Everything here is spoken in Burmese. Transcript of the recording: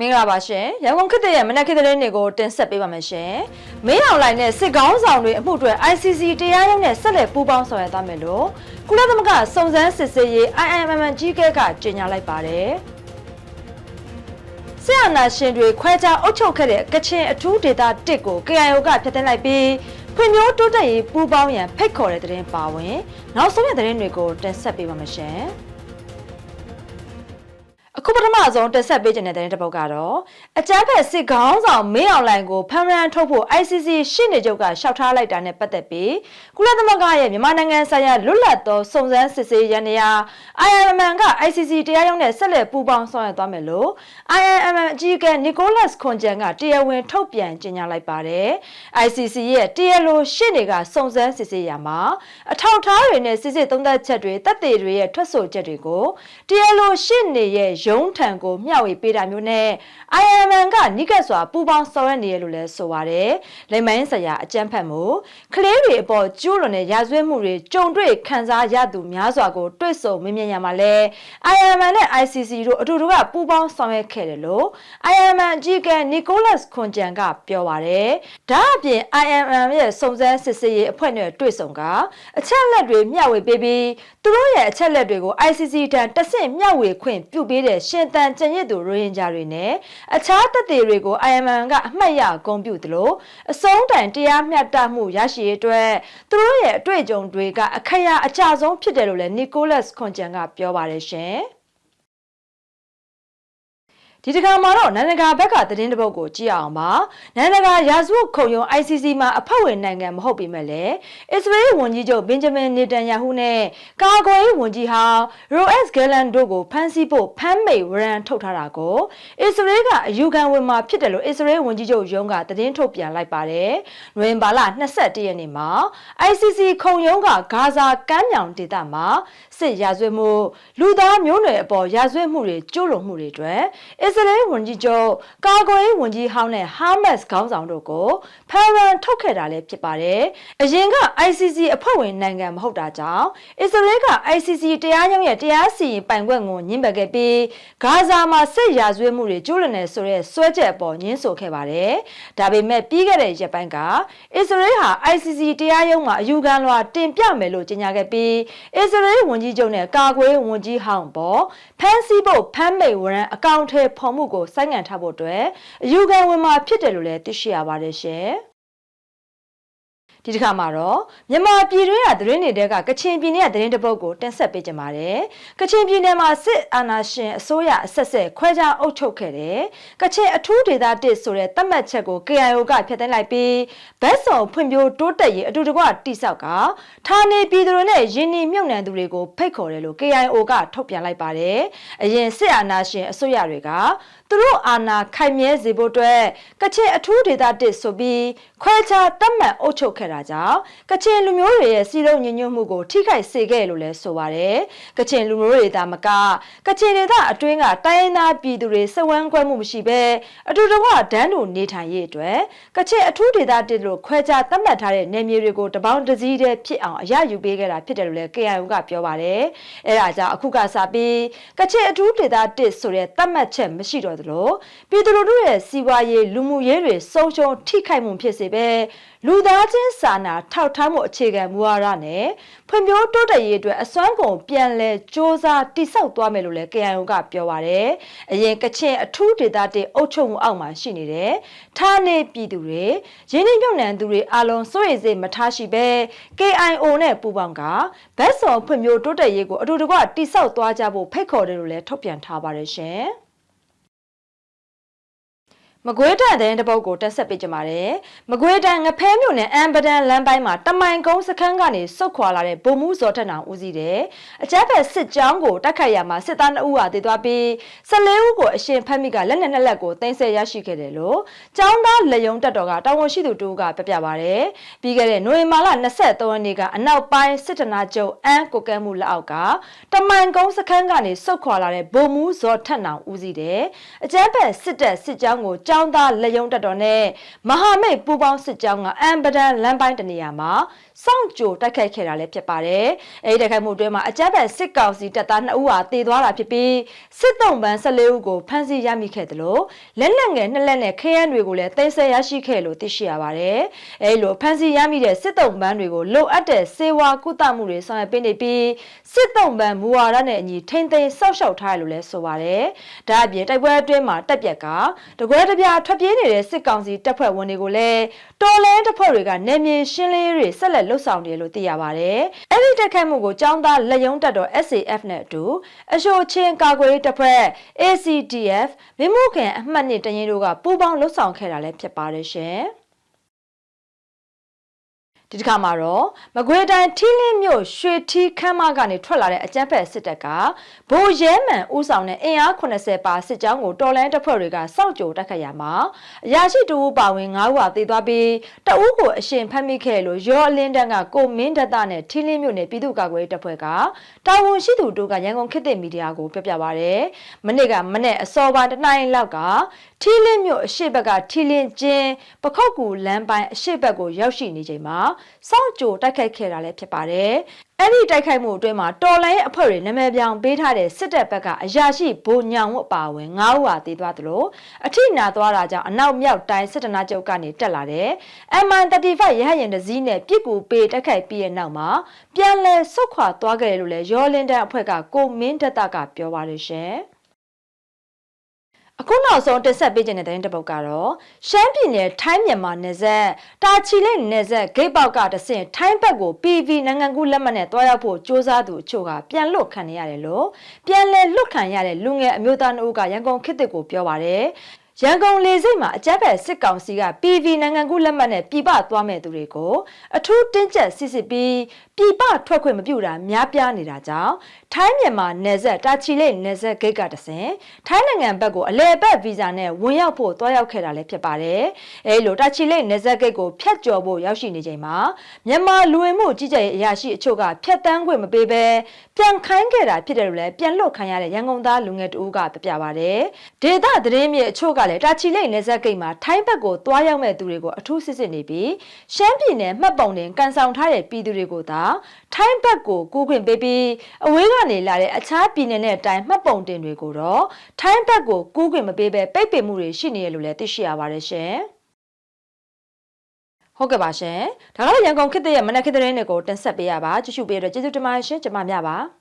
မင်္ဂလာပါရှင်ရန်ကုန်ခေတ်သစ်ရဲ့မနက်ခေတ်သတင်းတွေကိုတင်ဆက်ပေးပါမယ်ရှင်မင်းအောင်လိုင်းနဲ့စစ်ကောင်းဆောင်တွေအမှုတွေ ICC တရားရုံးနဲ့ဆက်လက်ပူးပေါင်းဆောင်ရွက်သွားမယ်လို့ကုလသမဂ္ဂစုံစမ်းစစ်ဆေးရေး IIMM ကြီးကဲကကြေညာလိုက်ပါတယ်ဆရာနာရှင်တွေခွဲခြားအုပ်ချုပ်ခဲ့တဲ့ကချင်အထူးဒေသ1ကို KIO ကဖျက်သိမ်းလိုက်ပြီးဖွံ့ဖြိုးတိုးတက်ရေးပူးပေါင်းရန်ဖိတ်ခေါ်တဲ့သတင်းပါဝင် နောက်ဆုံးရသတင်းတွေကိုတင်ဆက်ပေးပါမယ်ရှင် အခုပထမဆုံးတက်ဆက်ပေးခြင်းတဲ့တဲ့တစ်ပုတ်ကတော့အကြမ်းဖက်စစ်ခေါင်းဆောင်မင်းအောင်လှိုင်ကိုဖမ်းရန်ထုတ်ဖို့ ICC ရှင်းနေချုပ်ကရှောက်ထားလိုက်တာနဲ့ပတ်သက်ပြီးကုလသမဂ္ဂရဲ့မြန်မာနိုင်ငံဆိုင်ရာလွတ်လပ်သောစုံစမ်းစစ်ဆေးရန်နေရာ IIMM က ICC တရားရုံးနဲ့ဆက်လက်ပူးပေါင်းဆောင်ရွက်သွားမယ်လို့ IIMM အကြီးအကဲနီကိုလတ်ခွန်ဂျန်ကတရားဝင်ထုတ်ပြန်ကြေညာလိုက်ပါတယ်။ ICC ရဲ့တရားလိုရှင်းတွေကစုံစမ်းစစ်ဆေးရမှာအထောက်အထားတွေနဲ့စစ်စစ်သုံးသပ်ချက်တွေတပ်တွေတွေရဲ့ထွက်ဆိုချက်တွေကိုတရားလိုရှင်းနေရဲ့ရုံးထံကိုမျှဝေပေးတာမျိုးနဲ့ IMM ကနိကတ်စွာပူးပေါင်းဆောင်ရွက်နေရလို့လည်းဆိုပါတယ်။လိမ္မိုင်းဆရာအကြမ်းဖက်မှုကလေးတွေအပေါ်ကျူးလွန်တဲ့ရာဇဝတ်မှုတွေကြုံတွေ့ခံစားရသူများစွာကိုတွေ့ဆုံမမြင်ရမှာလဲ IMM နဲ့ ICC တို့အတူတူကပူးပေါင်းဆောင်ရွက်ခဲ့တယ်လို့ IMM အကြီးအကဲနီကိုလတ်ခွန်ဂျန်ကပြောပါတယ်။ဒါအပြင် IMM ရဲ့စုံစမ်းစစ်ဆေးရေးအဖွဲ့နဲ့တွေ့ဆုံကအချက်လက်တွေမျှဝေပေးပြီးသူတို့ရဲ့အချက်လက်တွေကို ICC တန်တဆင့်မျှဝေခွင့်ပြုပေးတဲ့ရှင်တန်ကြံရစ်သူရိုဟင်ဂျာတွေနဲ့အခြားတပ်တွေတွေကို IMM ကအမှတ်ရဂုဏ်ပြုသလိုအဆုံးတိုင်တရားမျှတမှုရရှိရေးအတွက်သူတို့ရဲ့အတွေ့အကြုံတွေကအခရာအကျဆုံးဖြစ်တယ်လို့လည်းနီကိုလတ်ခွန်ဂျန်ကပြောပါတယ်ရှင်။ ဒီတခါမှာတော့နိုင်ငံတကာဘက်ကသတင်းတပုတ်ကိုကြည့်အောင်ပါနိုင်ငံတကာရာဇဝတ်ခုံရုံး ICC မှာအဖွဲ့ဝင်နိုင်ငံမဟုတ်ပေမဲ့လည်းအစ္စရေးဝန်ကြီးချုပ်ဘင်ဂျမင်နေတန်ယာဟုနဲ့ကာကွယ်ရေးဝန်ကြီးဟောင်းရိုအက်စ်ဂဲလန်တို့ကိုဖမ်းဆီးဖို့ဖမ်းမိတ်ဝရန်ထုတ်ထားတာကိုအစ္စရေးကအယူခံဝင်မှာဖြစ်တယ်လို့အစ္စရေးဝန်ကြီးချုပ်ရုံးကသတင်းထုတ်ပြန်လိုက်ပါတယ်နိုဝင်ဘာလ22ရက်နေ့မှာ ICC ခုံရုံးကဂါဇာကမ်းမြောင်ဒေသမှာစစ်ရာဇဝတ်မှုလူသားမျိုးနွယ်အပေါ်ရာဇဝတ်မှုတွေကျူးလွန်မှုတွေအတွက်အစ္စရေးဝန်ကြီးချုပ်ကာကွယ်ရေးဝန်ကြီးဟောင်းနဲ့ဟာမတ်စ်ခေါင်းဆောင်တို့ကိုဖမ်းရန်ထုတ်ခဲ့တာလည်းဖြစ်ပါတယ်။အရင်က ICC အဖွဲ့ဝင်နိုင်ငံမဟုတ်တာကြောင့်အစ္စရေးက ICC တရားရုံးရဲ့တရားစီရင်ပိုင်ခွင့်ကိုညှင်းပယ်ခဲ့ပြီးဂါဇာမှာစစ်ရာဇဝတ်မှုတွေကျူးလွန်နေဆိုတဲ့စွဲချက်အပေါ်ညှင်းဆိုခဲ့ပါတယ်။ဒါပေမဲ့ပြီးခဲ့တဲ့ရက်ပိုင်းကအစ္စရေးဟာ ICC တရားရုံးမှာအယူခံလွှာတင်ပြမယ်လို့ကြေညာခဲ့ပြီးအစ္စရေးဝန်ကြီးချုပ်နဲ့ကာကွယ်ဝန်ကြီးဟောင်းပေါ်ဖမ်းဆီးဖို့ဖမ်းမိတ်ဝရန်အကောင့်ထဲဖော်မှုကိုစိုင်းငံ့ထားဖို့အတွက်အယူခံဝင်မှာဖြစ်တယ်လို့လည်းသိရှိရပါတယ်ရှင်။ ဒီတစ်ခါမှာတော့မြန်မာပြည်တွင်းကသတင်းတွေကကချင်ပြည်နယ်ကသတင်းတပုတ်ကိုတင်ဆက်ပေးကြပါတယ်။ကချင်ပြည်နယ်မှာစစ်အာဏာရှင်အစိုးရအဆက်ဆက်ခွဲခြားအုပ်ချုပ်ခဲ့တယ်။ကချင်အထူးဒေသတစ်ဆိုတဲ့သတ်မှတ်ချက်ကို KIO ကဖျက်သိမ်းလိုက်ပြီးဘက်စုံဖွံ့ဖြိုးတိုးတက်ရေးအတူတကွတိဆောက်ကဌာနေပြည်သူတွေနဲ့ယင်းနှိမြုပ်နှံသူတွေကိုဖိတ်ခေါ်တယ်လို့ KIO ကထုတ်ပြန်လိုက်ပါတယ်။အရင်စစ်အာဏာရှင်အစိုးရတွေက သူတို့အာဏာခိုင်မြဲစေဖို့အတွက်ကချင်အထူးဒေသတစ်ဆိုပြီးခွဲခြားတတ်မှတ်အုပ်ချုပ်ခဲ့တာကြောင့်ကချင်လူမျိုးတွေရဲ့စီးလုံးညညွတ်မှုကိုထိခိုက်စေခဲ့လို့လည်းဆိုပါတယ်။ကချင်လူမျိုးတွေဒါမကကချင်ဒေသအတွင်းကတိုင်းရင်းသားပြည်သူတွေစဝမ်းကွဲမှုမရှိဘဲအတူတကွဒန်းတူနေထိုင်ရေးအတွက်ကချင်အထူးဒေသတစ်လို့ခွဲခြားတတ်မှတ်ထားတဲ့နယ်မြေတွေကိုတပေါင်းတစည်းတည်းဖြစ်အောင်အရယူပေးခဲ့တာဖြစ်တယ်လို့လည်း KIO ကပြောပါတယ်။အဲဒါကြောင့်အခုကစပြီးကချင်အထူးဒေသတစ်ဆိုတဲ့တတ်မှတ်ချက်မရှိတော့သလိုပြည်သူလူထုရဲ့စီးပွားရေးလူမှုရေးတွေဆုံးရှုံးထိခိုက်မှုဖြစ်စေပဲလူသားချင်းစာနာထောက်ထားမှုအခြေခံမူဝါဒနဲ့ဖွံ့ဖြိုးတိုးတက်ရေးအတွက်အစွမ်းကုန်ပြန်လည်စ조사တိဆောက်သွားမယ်လို့လည်း KIO ကပြောပါရယ်အရင်ကချင်အထူးဒေသတေအုပ်ချုပ်မှုအောက်မှာရှိနေတဲ့ဌာနေပြည်သူတွေရင်းနှီးမြှုပ်နှံသူတွေအလုံးစိုးရိမ်စိတ်မထားရှိပဲ KIO နဲ့ပူးပေါင်းကဘက်စော်ဖွံ့ဖြိုးတိုးတက်ရေးကိုအတူတကွတိဆောက်သွားကြဖို့ဖိတ်ခေါ်တယ်လို့လည်းထုတ်ပြန်ထားပါတယ်ရှင်။ မကွေးတန်တဲ့တပုတ်ကိုတက်ဆက်ပေးကြပါတယ်။မကွေးတန်ငဖဲမြို့နယ်အမ်ပဒန်လမ်းပိုင်းမှာတမိုင်ကုန်းစခန်းကနေစုတ်ခွာလာတဲ့ဗိုလ်မှူးဇော်ထက်နောင်ဦးစီးတဲ့အကြမ်းဖက်စစ်ကြောင်းကိုတိုက်ခိုက်ရမှာစစ်သား2ဦးဟာတည်သွားပြီး14ဦးကိုအရှင်ဖက်မိကလက်နက်နှစ်လက်ကိုတင်ဆက်ရရှိခဲ့တယ်လို့ចောင်းသားလက်ယုံတက်တော်ကတာဝန်ရှိသူတို့ကပြပြပါတယ်။ပြီးခဲ့တဲ့နိုဝင်ဘာလ23ရက်နေ့ကအနောက်ပိုင်းစစ်တနာချုပ်အန်ကိုကဲမှုလက်အောက်ကတမိုင်ကုန်းစခန်းကနေစုတ်ခွာလာတဲ့ဗိုလ်မှူးဇော်ထက်နောင်ဦးစီးတဲ့အကြမ်းဖက်စစ်တပ်စစ်ကြောင်းကိုចောင်းသားလက်ယုံတက်တော်နဲ့မဟာမိတ်ပူပေါင်းစစ်ကြောင်းကအမ်ပဒန်လမ်းပိုင်းတနေရာမှာစောင့်ကြိုတိုက်ခိုက်ခဲ့တာလည်းဖြစ်ပါတယ်။အဲဒီတိုက်ခိုက်မှုအတွင်းမှာအကြမ်းဖက်စစ်ကောင်စီတပ်သား2ဦးဟာတေသွားတာဖြစ်ပြီးစစ်တုံးပန်း14ဦးကိုဖမ်းဆီးရမိခဲ့တယ်လို့လက်နက်ငယ်နှစ်လက်နဲ့ခဲယမ်းတွေကိုလည်းသိမ်းဆည်းရရှိခဲ့လို့သိရှိရပါတယ်။အဲဒီလိုဖမ်းဆီးရမိတဲ့စစ်တုံးပန်းတွေကိုလိုအပ်တဲ့စေဝါကုသမှုတွေဆောင်ရွက်ပေးနေပြီးစစ်တုံးပန်းမူဝါဒနဲ့အညီထိမ့်သိမ်းစောက်ရှောက်ထားရလို့လည်းဆိုပါတယ်။ဒါအပြင်တိုက်ပွဲအတွင်းမှာတက်ပြက်ကတကွဲတပြားထွက်ပြေးနေတဲ့စစ်ကောင်စီတပ်ဖွဲ့ဝင်တွေကိုလည်းတော်လန်းတပ်ဖွဲ့တွေကနေမြေရှင်းလင်းရေးတွေဆက်လက်လှုပ်ဆောင်နေလို့သိရပါတယ်။အဲဒီတက်ခတ်မှုကိုចောင်းသားလက်ယုံတပ်တော် SAF နဲ့အတူအရှိုချင်းကာကွယ်ရေးတပ်ဖွဲ့ ACDF မင်းမှုခင်အမှတ်နှစ်တရင်တို့ကပူးပေါင်းလှုပ်ဆောင်ခဲ့တာလည်းဖြစ်ပါတယ်ရှင်။ ဒီတစ်ခါမှာတော့မကွေးတိုင်းထီးလင်းမြို့ရွှေထီးခမ်းမကနေထွက်လာတဲ့အကြမ်းဖက်စစ်တပ်ကဗိုလ်ရဲမှန်ဦးဆောင်တဲ့အင်အား80ပါစစ်ကြောင်းကိုတော်လန်တပ်ဖွဲ့တွေကစောင့်ကြိုတိုက်ခတ်ရမှာအရာရှိတူဦးပါဝင်9ဦးဟာသေသွားပြီးတအူးကိုအရှင်ဖမ်းမိခဲ့လို့ရောအလင်းတန်းကကိုမင်းဒတ်တနဲ့ထီးလင်းမြို့နယ်ပြည်သူ့ကာကွယ်ရေးတပ်ဖွဲ့ကတာဝန်ရှိသူတို့ကရန်ကုန်ခေတ်သစ်မီဒီယာကိုပြောပြပါရယ်မနေ့ကမနေ့အစောပိုင်းတနင်္လာလောက်က ထီးလင်းမြို့အရှိဘက်ကထီးလင်းကျင်းပခောက်ကူလမ်းပိုင်းအရှိဘက်ကိုရောက်ရှိနေချိန်မှာစောင့်ကြိုတိုက်ခိုက်ခဲ့တာလည်းဖြစ်ပါတယ်။အဲ့ဒီတိုက်ခိုက်မှုအတွင်းမှာတော်လိုင်းရဲ့အဖွဲ့တွေနာမည်ပြောင်ပေးထားတဲ့စစ်တပ်ဘက်ကအရာရှိဘိုညောင်ဝတ်ပါဝင်9ဦးဟာတည်သွားသလိုအထိနာသွားတာကြောင့်အနောက်မြောက်တိုင်းစစ်တနာချုပ်ကနေတက်လာတဲ့ MI35 ရဟရင်တစည်းနဲ့ပြစ်ကူပေးတိုက်ခိုက်ပြီးတဲ့နောက်မှာပြန်လည်ဆုတ်ခွာသွားခဲ့တယ်လို့လည်းရောလင်းတန်းအဖွဲ့ကကိုမင်းတက်တာကပြောပါတယ်ရှင်။ အခုနောက်ဆုံးတင်ဆက်ပေးခြင်းတဲ့တဲ့တစ်ပုတ်ကတော့ရှမ်းပြည်နယ်ထိုင်းမြန်မာနယ်စပ်တာချီလိတ်နယ်စပ်ဂိတ်ပေါက်ကတဆင့်ထိုင်းဘက်ကို PV နိုင်ငံကူးလက်မှတ်နဲ့တွားရောက်ဖို့စ조사သူအချို့ကပြန်လွတ်ခံနေရတယ်လို့ပြန်လည်လွတ်ခံရတဲ့လူငယ်အမျိုးသားနှုတ်ကရန်ကုန်ခေတ်တစ်ကိုပြောပါတယ် ရန်ကုန်လေဆိပ်မှာအကြမ်းဖက်စစ်ကောင်စီက PV နိုင်ငံကူးလက်မှတ်နဲ့ပြည်ပသွားမဲ့သူတွေကိုအထူးတင်းကျပ်စစ်စစ်ပြီးပြည်ပထွက်ခွင့်မပြုတာများပြားနေတာကြောင့်ထိုင်းမြန်မာနယ်စပ်တာချီလိတ်နယ်စပ်ဂိတ်ကတဆင်ထိုင်းနိုင်ငံဘက်ကိုအလဲဘက်ဗီဇာနဲ့ဝင်ရောက်ဖို့တွားရောက်ခဲ့တာလည်းဖြစ်ပါတယ်။အဲလိုတာချီလိတ်နယ်စပ်ဂိတ်ကိုဖျက်ကျော်ဖို့ရောက်ရှိနေချိန်မှာမြန်မာလူဝင်မှုကြီးကြပ်ရေးအရာရှိအချို့ကဖျက်တမ်းခွင့်မပေးဘဲပြန်ခိုင်းခဲ့တာဖြစ်တယ်လို့လည်းပြန်လွတ်ခံရတဲ့ရန်ကုန်သားလူငယ်တဦးကပြပြပါတယ်။ဒေသသတင်းမြေအချို့ကလည်းတာချီလိတ်နယ်စပ်ဂိတ်မှာထိုင်းဘက်ကိုတွားရောက်မဲ့သူတွေကိုအထူးစစ်စစ်နေပြီးရှမ်းပြည်နယ်မှတ်ပုံတင်ကန်ဆောင်ထားတဲ့ပြည်သူတွေကိုသာထိုင်းဘက်ကိုကူးခွင့်ပေးပြီးအဝေးကနေလာတဲ့အခြားပြည်နယ်နဲ့တိုင်းမှတ်ပုံတင်တွေကိုတော့ထိုင်းဘက်ကိုကူးခွင့်မပေးဘဲပိတ်ပင်မှုတွေရှိနေရလို့လည်းသိရှိရပါတယ်ရှင်ဟုတ်ကဲ့ပါရှင်ဒါကတော့ရန်ကုန်ခေတ်ရဲ့မနက်ခေတ်သတင်းတွေကိုတင်ဆက်ပေးရပါကြည့်ရှုပေးရတဲ့ကျေးဇူးတင်ပါတယ်ရှင်ကျွန်မမြပါ